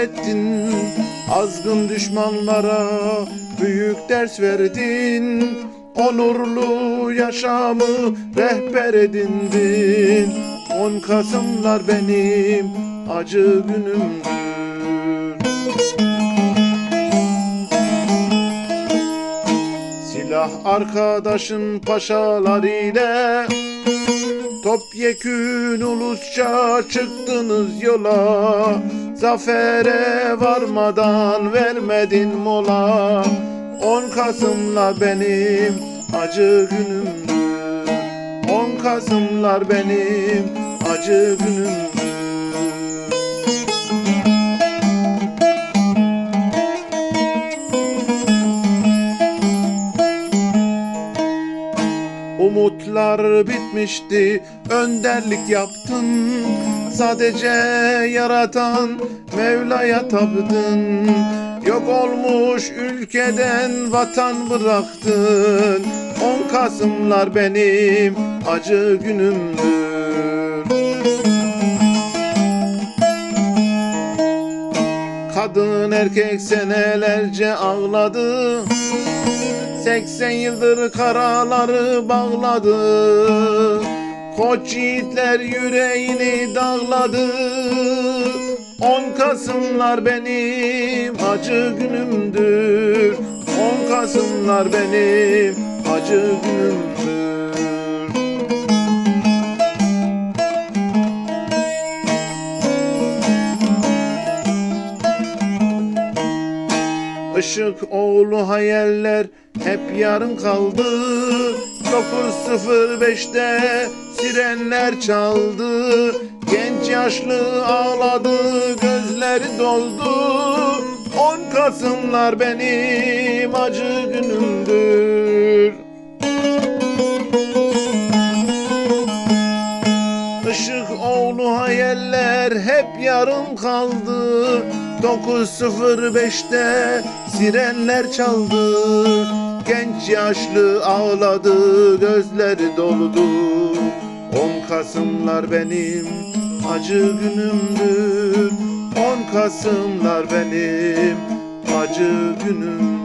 ettin. Azgın düşmanlara büyük ders verdin. Onurlu yaşamı rehber edindin. 10 Kasımlar benim acı günümdür. Silah arkadaşın paşalar ile Topyekün ulusça çıktınız yola Zafere varmadan vermedin mola. 10 Kasımlar benim acı günümdür 10 Kasımlar benim acı günümdür Umutlar bitmişti, önderlik yaptın. Sadece yaratan Mevla'ya tapdın Yok olmuş ülkeden vatan bıraktın. 10 Kasımlar benim acı günümdür. Kadın erkek senelerce ağladı 80 yıldır karaları bağladı. Koç yiğitler yüreğini dağladı. 10 Kasımlar benim acı günümdür. 10 Kasımlar benim acı günümdür Işık oğlu hayaller hep yarın kaldı. 9.05'te sirenler çaldı. Genç yaşlı ağladı gözleri doldu. 10 Kasımlar benim acı günümdür hep yarım kaldı. 9.05'te sirenler çaldı. Genç yaşlı ağladı gözleri doludu 10 Kasımlar benim acı günümdür 10 Kasımlar benim acı günüm